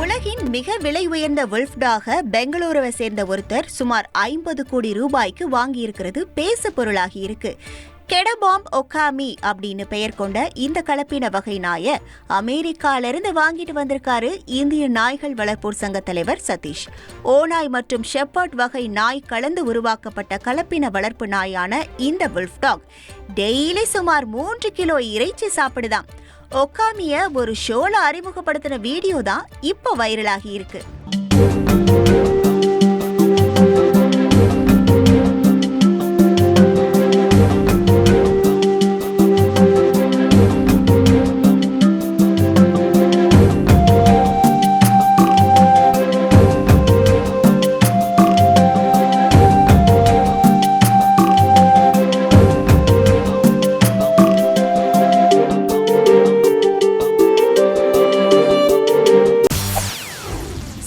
உலகின் மிக விலை உயர்ந்த வுல்ஃப்டாக பெங்களூருவை சேர்ந்த ஒருத்தர் சுமார் ஐம்பது கோடி ரூபாய்க்கு வாங்கியிருக்கிறது பேசு பொருளாகி இருக்கு. கெடபாம் ஒகாமி அப்படின்னு பெயர் கொண்ட இந்த கலப்பின வகை நாயை அமெரிக்காவிலிருந்து வாங்கிட்டு வந்திருக்காரு இந்திய நாய்கள் வளர்ப்போர் சங்க தலைவர் சதீஷ். ஓநாய் மற்றும் ஷெப்பர்ட் வகை நாய் கலந்து உருவாக்கப்பட்ட கலப்பின வளர்ப்பு நாயான இந்த வில்ஃப்டாக் டெய்லி சுமார் மூன்று கிலோ இறைச்சி சாப்பிடுதான் ஒக்காமிய ஒரு ஷோல அறிமுகப்படுத்தின வீடியோ தான் இப்போ வைரலாகி இருக்கு.